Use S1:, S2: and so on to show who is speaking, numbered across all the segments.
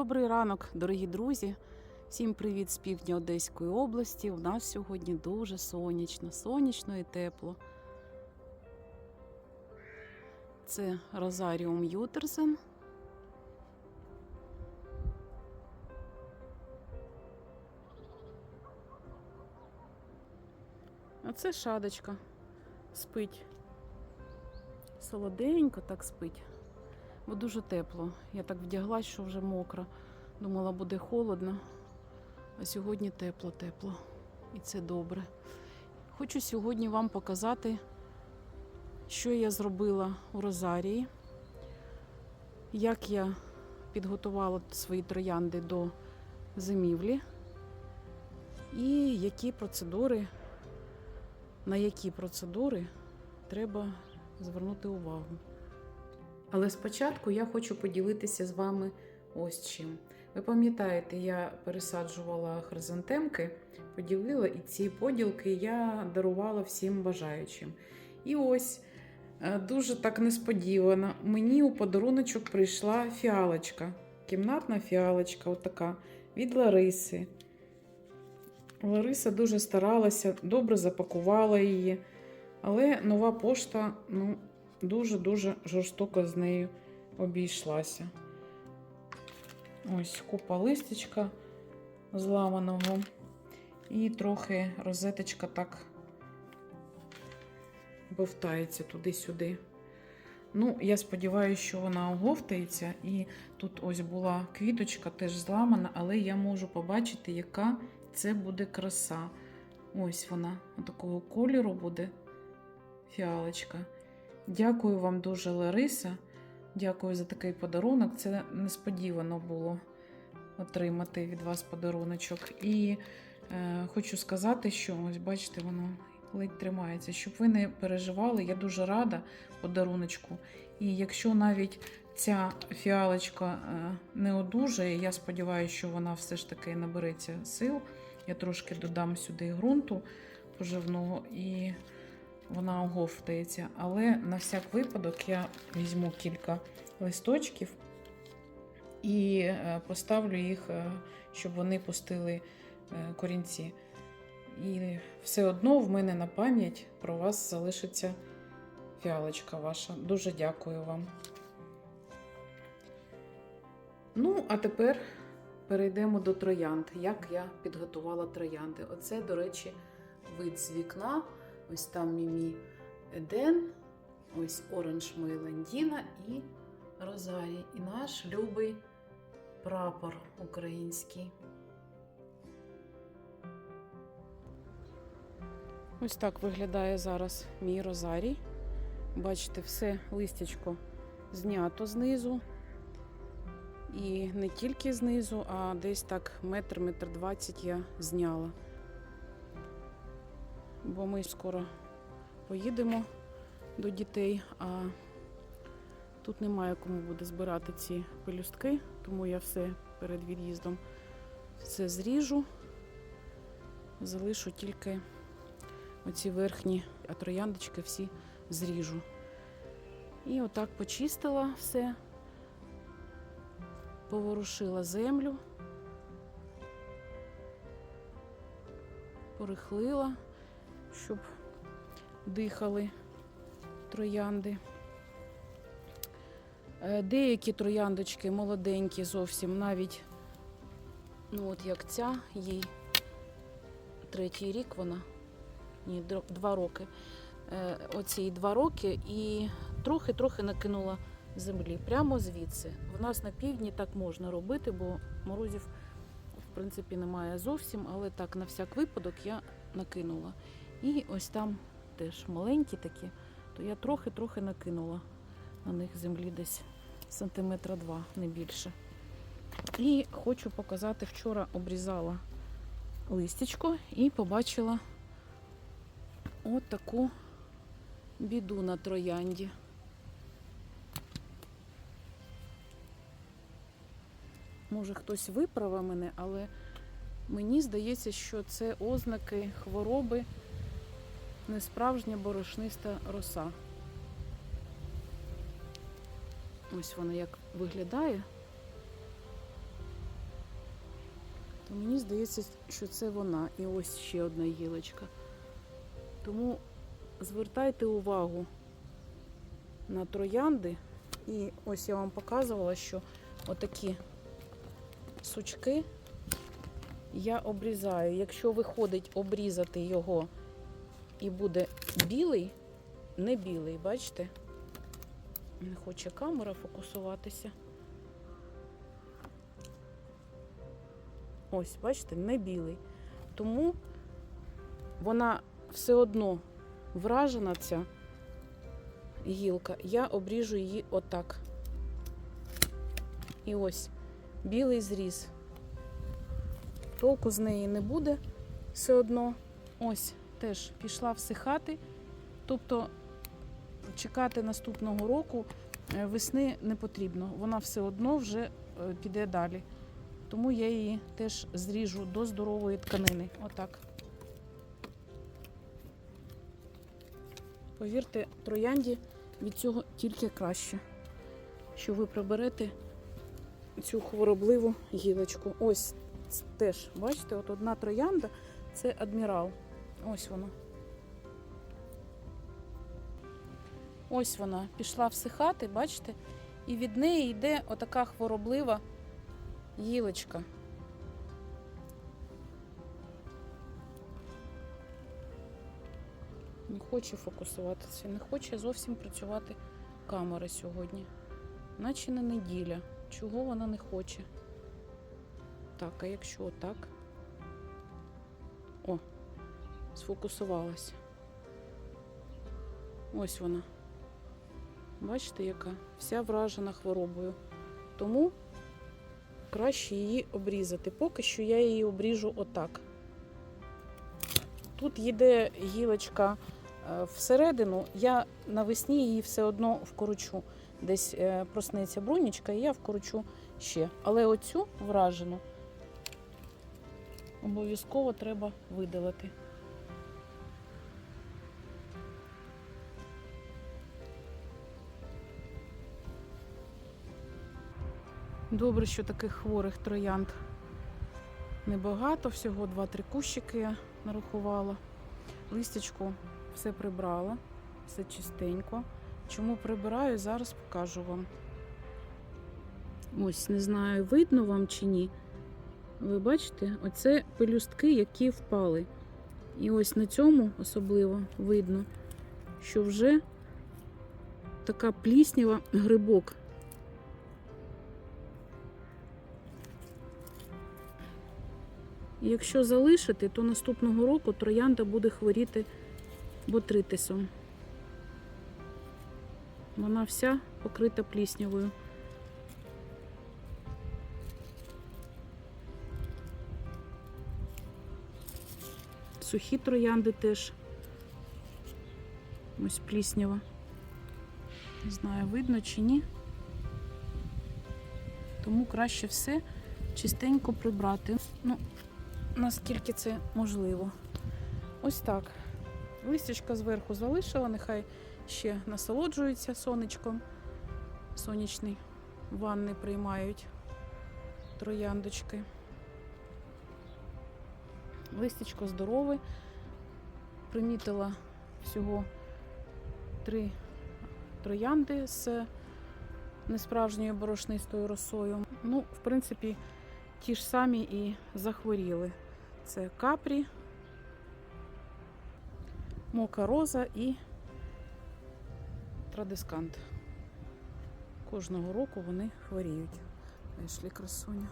S1: Добрий ранок, дорогі друзі. Всім привіт з півдня Одеської області. У нас сьогодні дуже сонячно, сонячно і тепло. Це Розаріум Ютерсен. А це шадочка спить. Солоденько так спить. Бо дуже тепло. Я так вдяглась, що вже мокра. Думала, буде холодно. А сьогодні тепло-тепло. І це добре. Хочу сьогодні вам показати, що я зробила у Розарії, як я підготувала свої троянди до зимівлі, і які процедури, на які процедури треба звернути увагу. Але спочатку я хочу поділитися з вами ось чим. Ви пам'ятаєте, я пересаджувала хризантемки, поділила, і ці поділки я дарувала всім бажаючим. І ось е, дуже так несподівано, мені у подаруночок прийшла фіалочка, кімнатна фіалочка, отака, від Лариси. Лариса дуже старалася, добре запакувала її, але нова пошта, ну, дуже-дуже жорстоко з нею обійшлася. Ось купа листячка зламаного. І трохи розеточка так бовтається туди-сюди. Ну, я сподіваюся, що вона оговтається. І тут ось була квіточка теж зламана, але я можу побачити, яка це буде краса. Ось вона, такого кольору буде фіалочка. Дякую вам дуже, Лариса. Дякую за такий подарунок. Це несподівано було отримати від вас подаруночок. І е, хочу сказати, що ось бачите, воно ледь тримається. Щоб ви не переживали, я дуже рада подаруночку. І якщо навіть ця фіалочка е, не одужає, я сподіваюся, що вона все ж таки набереться сил. Я трошки додам сюди ґрунту поживного і вона оговтається. Але на всяк випадок я візьму кілька листочків і е, поставлю їх, е, щоб вони пустили е, корінці. І все одно в мене на пам'ять про вас залишиться фіалочка ваша. Дуже дякую вам. Ну, а тепер перейдемо до троянд. Як я підготувала троянди. Оце, до речі, вид з вікна. Ось там Мімі Еден, ось Оранж Мейландіна і Розарій. І наш любий прапор український. Ось так виглядає зараз мій розарій. Бачите, все листячко знято знизу. І не тільки знизу, а десь так метр, метр двадцять я зняла. Бо ми скоро поїдемо до дітей, а тут немає кому буде збирати ці пелюстки, тому я все перед від'їздом все зріжу, залишу тільки оці верхні, а трояндочки всі зріжу. І отак почистила все, поворушила землю, порихлила, щоб дихали троянди. Е, Деякі трояндочки молоденькі зовсім, навіть, ну от як ця, їй третій рік вона, ні, два роки. Е, Оцій два роки і трохи-трохи накинула землі. Прямо звідси. В нас на півдні так можна робити, бо морозів в принципі немає зовсім, але так на всяк випадок я накинула. І ось там теж маленькі такі, то я трохи-трохи накинула на них землі десь сантиметра два, не більше. І хочу показати, вчора обрізала листячко і побачила от таку біду на троянді. Може хтось виправив мене, але мені здається, що це ознаки хвороби несправжня борошниста роса. Ось вона як виглядає. то мені здається, що це вона. І ось ще одна гілочка. Тому звертайте увагу на троянди. І ось я вам показувала, що отакі сучки я обрізаю. Якщо виходить обрізати його і буде білий, не білий, бачите? Не хоче камера фокусуватися. Ось, бачите, не білий. Тому вона все одно вражена ця гілка. Я обріжу її отак. І ось білий зріз. Толку з неї не буде все одно. Ось теж пішла всихати. Тобто чекати наступного року е, весни не потрібно. Вона все одно вже е, піде далі. Тому я її теж зріжу до здорової тканини. Отак. Повірте, троянді від цього тільки краще, що ви приберете цю хворобливу гілочку. Ось теж, бачите, от одна троянда це адмірал. Ось вона. Ось вона пішла всихати, бачите? І від неї йде отака хвороблива гілочка. Не хоче фокусуватися, не хоче зовсім працювати камера сьогодні. Наче не неділя. Чого вона не хоче? Так, а якщо отак? О, сфокусувалася. Ось вона. Бачите, яка? Вся вражена хворобою. Тому краще її обрізати. Поки що я її обріжу отак. Тут їде гілочка е, всередину, я навесні її все одно вкорочу. Десь е, проснеться брунічка, і я вкорочу ще. Але оцю вражену обов'язково треба видалити. Добре, що таких хворих троянд небагато, всього 2-3 кущики я нарахувала. Листячко все прибрала, все чистенько. Чому прибираю, зараз покажу вам. Ось, не знаю, видно вам чи ні. Ви бачите, оце пелюстки, які впали. І ось на цьому особливо видно, що вже така пліснява грибок. І якщо залишити, то наступного року троянда буде хворіти ботритисом. Вона вся покрита пліснявою. Сухі троянди теж. Ось пліснява. Не знаю, видно чи ні. Тому краще все чистенько прибрати. Ну, наскільки це можливо. Ось так. Листячка зверху залишила, нехай ще насолоджуються сонечком. Сонячний ванни приймають трояндочки. Листячко здорове. Примітила всього три троянди з несправжньою борошнистою росою. Ну, в принципі, ті ж самі і захворіли. Це капрі, мока роза і традискант. Кожного року вони хворіють. Ешлі красуня.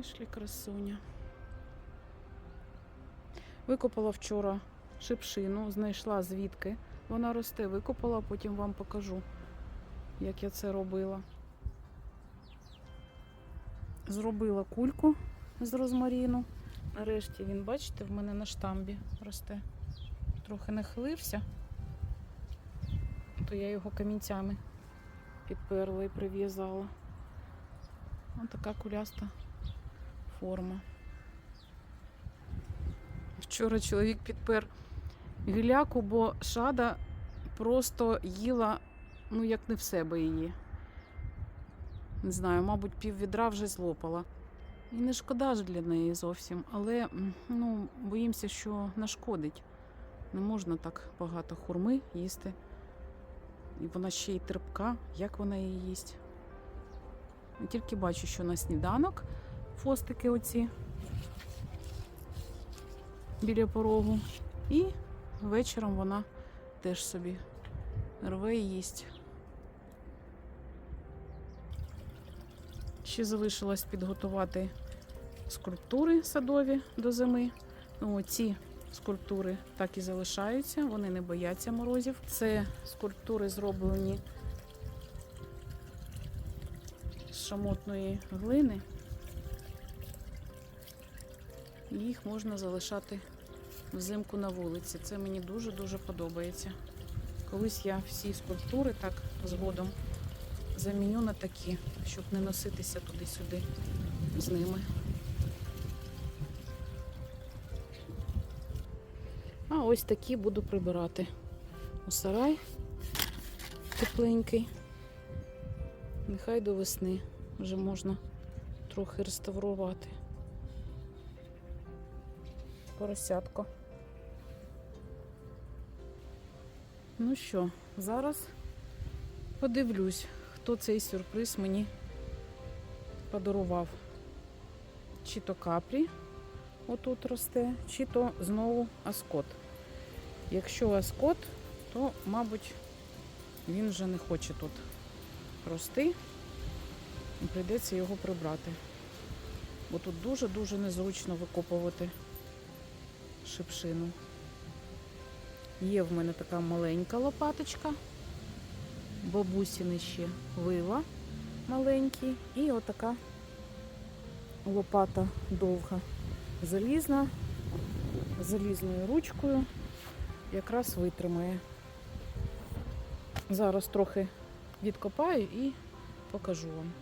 S1: Ешлі красуня. Викопала вчора шипшину, знайшла звідки вона росте. Викопала, потім вам покажу, як я це робила. Зробила кульку з розмаріну. Нарешті він, бачите, в мене на штамбі росте. Трохи нахилився, то я його камінцями підперла і прив'язала. Ось така куляста форма. Вчора чоловік підпер гіляку, бо шада просто їла, ну як не в себе її. Не знаю, мабуть, пів відра вже злопала. І не шкода ж для неї зовсім, але ну, боїмося, що нашкодить. Не можна так багато хурми їсти. І вона ще й терпка, як вона її їсть. Я тільки бачу, що на сніданок фостики оці біля порогу. І вечором вона теж собі рве і їсть. Ще залишилось підготувати скульптури садові до зими. Ну, ці скульптури так і залишаються, вони не бояться морозів. Це скульптури зроблені з шамотної глини. Їх можна залишати взимку на вулиці. Це мені дуже-дуже подобається. Колись я всі скульптури так згодом заміню на такі, щоб не носитися туди-сюди з ними. А ось такі буду прибирати у сарай тепленький. Нехай до весни вже можна трохи реставрувати. Поросятко. Ну що, зараз подивлюсь, хто цей сюрприз мені подарував. Чи то капрі отут росте, чи то знову аскот. Якщо аскот, то, мабуть, він вже не хоче тут рости і прийдеться його прибрати. Бо тут дуже-дуже незручно викопувати шипшину. Є в мене така маленька лопаточка, бабусіни ще вила маленький, і отака лопата довга, залізна, залізною ручкою, якраз витримає. Зараз трохи відкопаю і покажу вам.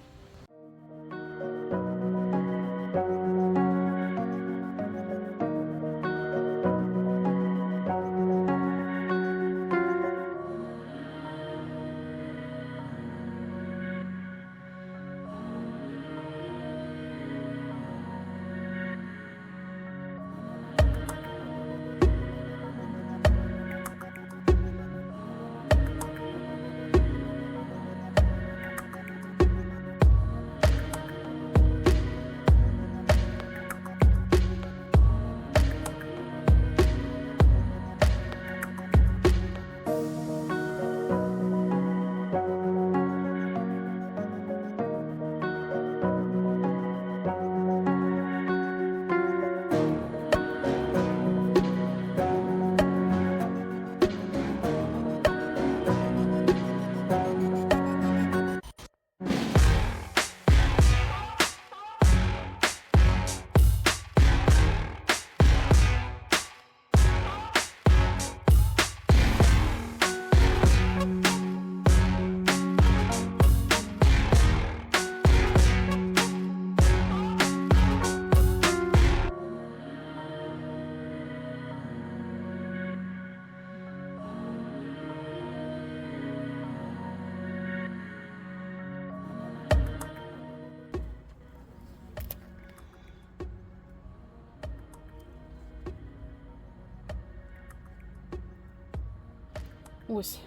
S1: Ось.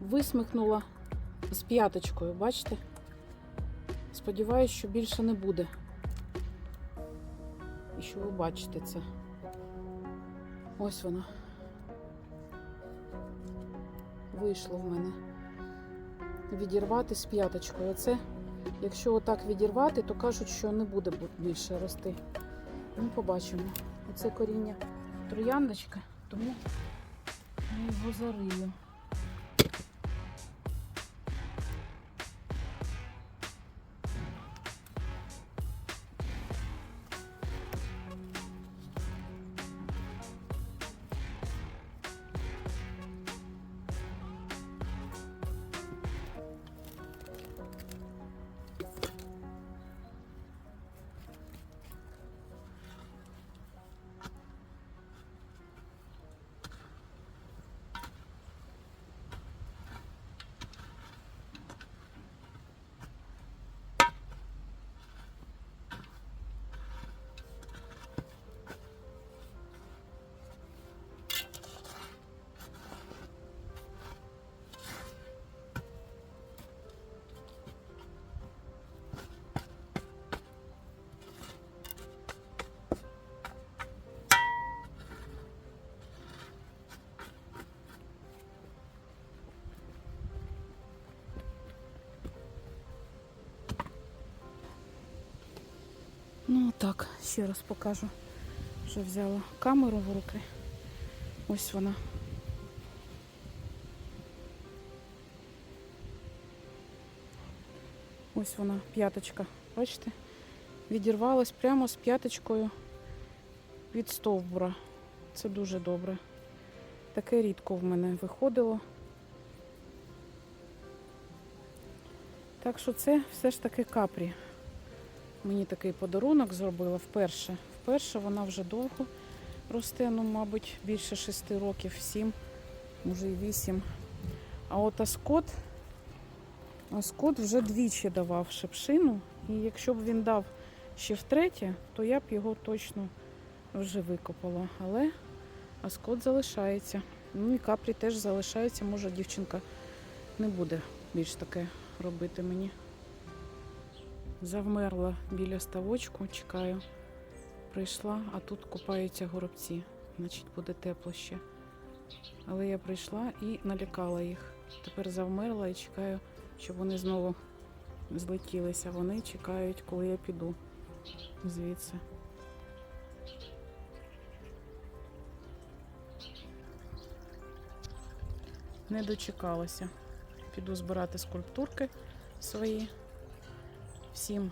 S1: Висмикнула з п'яточкою, бачите? Сподіваюсь, що більше не буде. І що ви бачите це. Ось воно. Вийшло в мене. Відірвати з п'яточкою. Оце, якщо отак відірвати, то кажуть, що не буде більше рости. Ну, побачимо. Оце коріння трояндочка, тому його зарию. Так, ще раз покажу. Вже взяла камеру в руки. Ось вона. Ось вона, п'яточка. Бачите? Відірвалась прямо з п'яточкою від стовбура. Це дуже добре. Таке рідко в мене виходило. Так що це все ж таки капрі. Мені такий подарунок зробила вперше. Вперше вона вже довго росте, ну, мабуть, більше шести років, сім, може і вісім. А от Аскот, Аскот вже двічі давав шипшину. І якщо б він дав ще втретє, то я б його точно вже викопала. Але Аскот залишається. Ну і капрі теж залишається. Може, дівчинка не буде більш таке робити мені. Завмерла біля ставочку, чекаю. Прийшла, а тут купаються горобці. Значить, буде тепло ще. Але я прийшла і налякала їх. Тепер завмерла і чекаю, щоб вони знову злетілися. Вони чекають, коли я піду звідси. Не дочекалася. Піду збирати скульптурки свої. Всім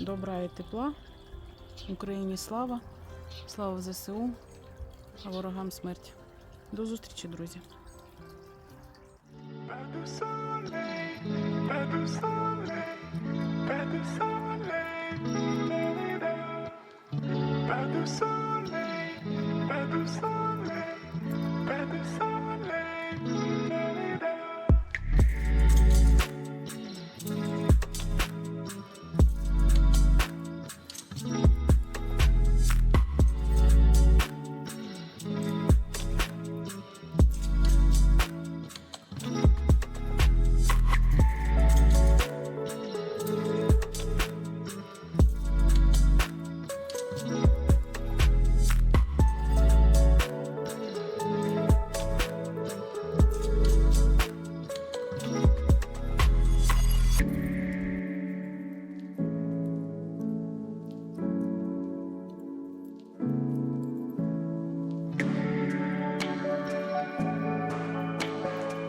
S1: добра і тепла. Україні слава, слава ЗСУ, а ворогам смерть. До зустрічі, друзі.
S2: Pas de soleil.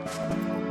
S2: thank you